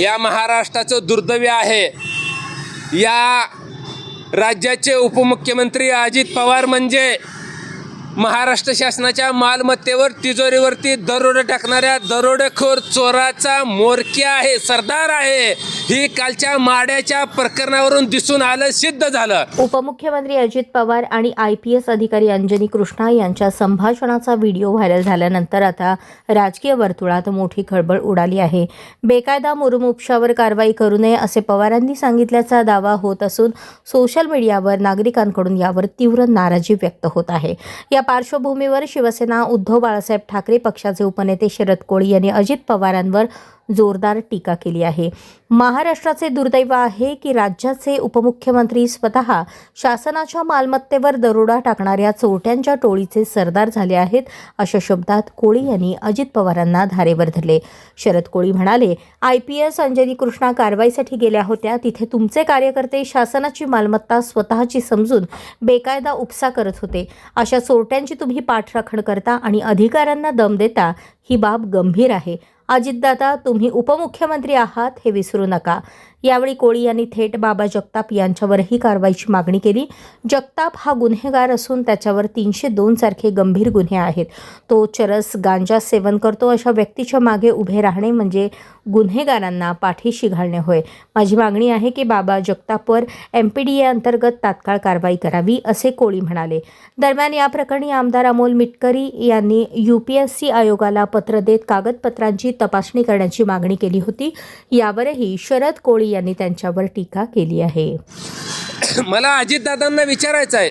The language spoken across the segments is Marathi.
या महाराष्ट्राचं दुर्दैव आहे. या राज्याचे उपमुख्यमंत्री अजित पवार म्हणजे महाराष्ट्र शासनाच्या मालमत्तेवर तिजोरीवरती दरोड टाकणाऱ्या दरोडेखोर चोराचा मोरक्या आहे सरदार आहे. ही कालच्या माड्याच्या प्रकरणावरून दिसून आलं सिद्ध झालं. उपमुख्यमंत्री अजित पवार आणि आय पी एस अधिकारी अंजनी कृष्णा यांच्या संभाषणाचा व्हिडिओ व्हायरल झाल्यानंतर आता राजकीय वर्तुळात मोठी खळबळ उडाली आहे. बेकायदा मुरुम उपशावर कारवाई करू नये असे पवारांनी सांगितल्याचा दावा होत असून सोशल मीडियावर नागरिकांकडून यावर तीव्र नाराजी व्यक्त होत आहे. या पार्श्वभूमीवर शिवसेना उद्धव बाळासाहेब ठाकरे पक्षाचे उपनेते शरद कोळी यांनी अजित पवारांवर जोरदार टीका केली आहे. महाराष्ट्राचे दुर्दैव आहे की राज्याचे उपमुख्यमंत्री स्वतः शासनाच्या मालमत्तेवर दरोडा टाकणाऱ्या चोरट्यांच्या टोळीचे सरदार झाले आहेत अशा शब्दात कोळी यांनी अजित पवारांना धारेवर धरले. शरद कोळी म्हणाले I P S Anjani Krishna कारवाईसाठी गेल्या होत्या तिथे तुमचे कार्यकर्ते शासनाची मालमत्ता स्वतःची समजून बेकायदा उपसा करत होते. अशा चोरट्यांची तुम्ही पाठराखण करता आणि अधिकाऱ्यांना दम देता ही बाब गंभीर आहे. अजितदादा तुम्ही उपमुख्यमंत्री आहात हे विसरू नका. यावेळी कोळी यांनी थेट बाबा जगताप यांच्यावरही कारवाईची मागणी केली. जगताप हा गुन्हेगार असून त्याच्यावर तीनशे दोन सारखे गंभीर गुन्हे आहेत. तो चरस गांजा सेवन करतो अशा व्यक्तीच्या मागे उभे राहणे म्हणजे गुन्हेगारांना पाठीशी घालणे होय. माझी मागणी आहे की बाबा जगतापवर एम पी डी ए अंतर्गत तात्काळ कारवाई करावी असे कोळी म्हणाले. दरम्यान या प्रकरणी आमदार अमोल मिटकरी यांनी यू पी एस सी आयोगाला पत्र देत कागदपत्रांची तपासणी करण्याची मागणी केली होती. यावरही शरद कोळी यांनी त्यांच्यावर टीका केली आहे. मला अजितदादांना विचारायचं आहे.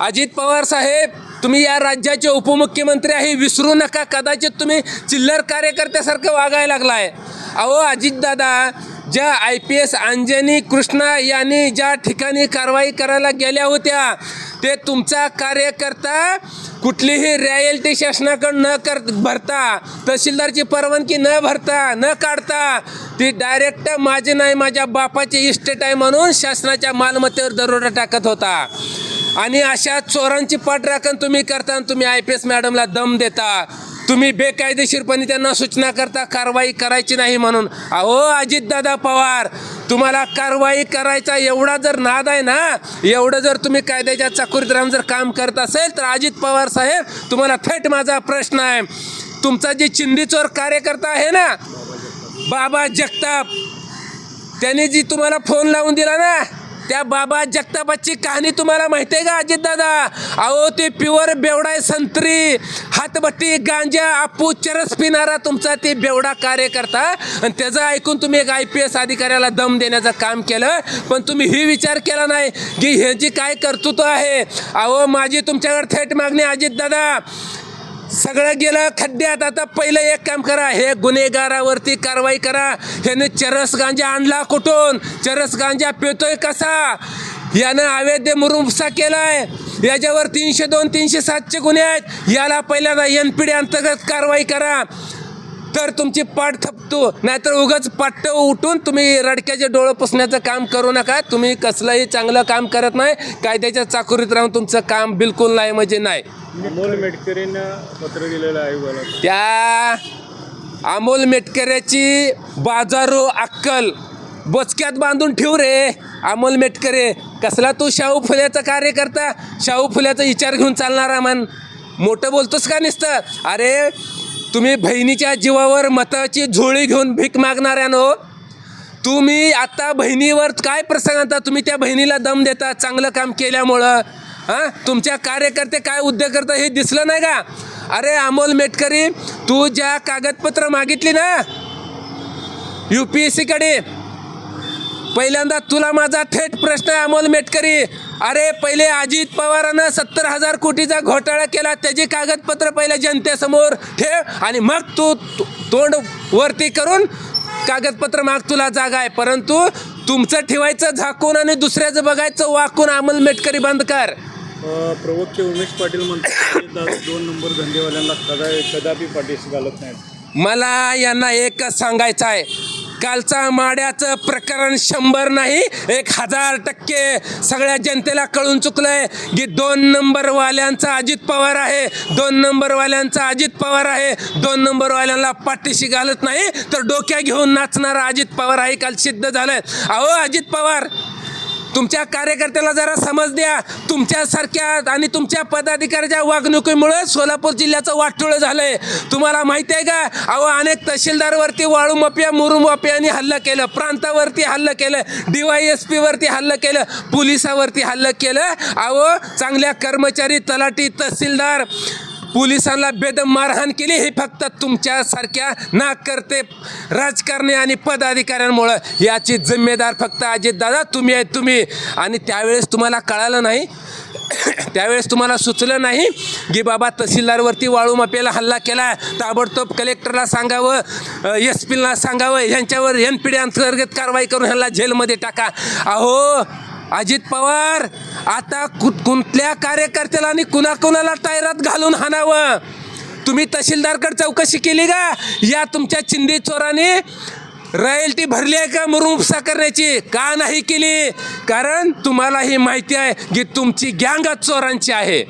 अजित पवार साहेब तुम्ही या राज्याचे उपमुख्यमंत्री आहे विसरू नका. कदाचित तुम्ही चिल्लर कार्यकर्त्यासारखं वागायला लागलाय. अहो अजितदादा ज्या I P S Anjani Krishna यांनी ज्या ठिकाणी कारवाई करायला गेल्या होत्या ते तुमचा कार्यकर्ता कुठलीही रॉयल्टी शासनाकडं न कर भरता तहसीलदारची परवानगी न भरता न काढता ती डायरेक्ट माझी नाही माझ्या बापाची इस्टेट आहे म्हणून शासनाच्या मालमत्तेवर दरोडा टाकत होता. आणि अशा चोरांची पाठराखण तुम्ही करता आणि तुम्ही आय पी एस मॅडमला दम देता. तुम्ही बेकायदेशीरपणे त्यांना सूचना करता कारवाई करायची नाही म्हणून. अहो अजितदादा पवार तुम्हाला कारवाई करायचा एवढा जर नाद आहे ना एवढं जर तुम्ही कायद्याच्या चाकुरीत राहून जर काम करत असेल तर अजित पवार साहेब तुम्हाला थेट माझा प्रश्न आहे. तुमचा जे चिंदी चोर कार्यकर्ता आहे ना बाबा जगताप त्याने जी तुम्हाला फोन लावून दिला ना त्या बाबा जगतापाची कहाणी तुम्हाला माहिती आहे का अजितदादा? अहो ते प्युअर बेवडा आहे संत्री. हातबट्टी गांजा आपू चरस पिणारा तुमचा ते बेवडा कार्यकर्ता. आणि त्याचं ऐकून तुम्ही एक आय पी एस अधिकाऱ्याला दम देण्याचं काम केलं. पण तुम्ही ही विचार केला नाही की ह्याची काय कर्तृत्व आहे. अहो माझी तुमच्याकडे थेट मागणी अजितदादा. सगळं गेलं खड्ड्यात आता पहिलं एक काम करा हे गुन्हेगारावरती कारवाई करा. ह्याने चरस गांजा आणला कुठून? चरस गांजा पितोय कसा? यानं अवैध मुरुमसा केलाय. याच्यावर तीनशे दोन तीनशे सातचे गुन्हे आहेत. याला पहिल्यांदा एन पी डी अंतर्गत कारवाई करा. तर तुमची पाठ थपतो. नाहीतर उगाच पाट्ट उठून तुम्ही रडक्याचे डोळं पुसण्याचं काम करू नका. तुम्ही कसलंही चांगलं काम करत नाही. कायद्याच्या चाकुरीत राहून तुमचं काम बिलकुल नाही म्हणजे नाही. अमोल मेटकरीनं पत्र दिलेलं आहे त्या अमोल मेटकऱ्याची बाजारो अक्कल. बोचक्यात बांधून ठेव रे अमोल मेटकरे. कसला तू शाहू फुल्याचा कार्यकर्ता? शाहू फुल्याचा विचार घेऊन चालणारा मन मोठं बोलतोस का नुसतं? अरे तुम्ही बहिणीच्या जीवावर मताची झोळी घेऊन भीक मागणाऱ्यानो तुम्ही आता बहिणीवर काय प्रसंग आणता? तुम्ही त्या बहिणीला दम देता चांगलं काम केल्यामुळं. हां? तुमच्या कार्यकर्ते काय उद्योग करता हे दिसलं नाही का? अरे अमोल मेटकरी तू ज्या कागदपत्र मागितली ना यू पी एस सीकडे पहिल्यांदा तुला माझा थेट प्रश्न आहे अमोल मेटकरी. अरे पहिले अजित पवारानं सत्तर हजार कोटीचा घोटाळा केला त्याची कागदपत्र पहिले जनतेसमोर ठेव आणि मग तू तोंड वरती करून कागदपत्र माग तुला जागा आहे. परंतु तुमचं ठेवायचं झाकून आणि दुसऱ्याचं बघायचं वाकून अमोल मेटकरी बंद कर. प्रवक्ते उमेश पाटील म्हणतात दोन नंबर धंदेवाल्यांना कदा कदापि पाठीशी घालत नाहीत. मला यांना एकच सांगायचं आहे. कालचा माड्याचं प्रकरण शंभर नाही एक हजार टक्के सगळ्या जनतेला कळून चुकलंय की दोन नंबरवाल्यांचा अजित पवार आहे दोन नंबरवाल्यांचा अजित पवार आहे दोन नंबरवाल्यांना पाठीशी घालत नाही तर डोक्या घेऊन नाचणारा अजित पवार आहे काल सिद्ध झालंय. अहो अजित पवार तुमच्या कार्यकर्त्याला जरा समज द्या. तुमच्यासारख्या आणि तुमच्या पदाधिकाऱ्याच्या वागणुकीमुळे सोलापूर जिल्ह्याचं वाटोळं झालंय. तुम्हाला माहिती आहे का? अहो अनेक तहसीलदारवरती वाळू माफिया मुरुम माफियांनी हल्ला केलं. प्रांतावरती हल्ला केलं. डी वाय एस पीवरती हल्ला केलं. पोलिसावरती हल्ला केलं. अहो चांगल्या कर्मचारी तलाठी तहसीलदार पोलिसांना बेदम मारहाण केली. हे फक्त तुमच्यासारख्या नाकर्ते राजकारणी आणि पदाधिकाऱ्यांमुळं. याची जिम्मेदार फक्त अजितदादा तुम्ही आहे तुम्ही. आणि त्यावेळेस तुम्हाला कळालं नाही. त्यावेळेस तुम्हाला सुचलं नाही की बाबा तहसीलदारवरती वाळू मापेला हल्ला केला. ताबडतोब कलेक्टरला सांगावं एस पीला सांगावं. ह्यांच्यावर एन पी डी अंतर्गत कारवाई करून ह्यांना जेलमध्ये टाका. अहो अजित पवार आता कु कुठल्या कार्यकर्त्याला आणि कुणाकुणाला टायरात घालून हाणावं? तुम्ही तहसीलदारकडे चौकशी केली का? या तुमच्या चिंदी चोराने रॉयल्टी भरली आहे का मुरुम उपसा करण्याची? का नाही केली? कारण तुम्हाला ही माहिती आहे की तुमची गँग चोरांची आहे.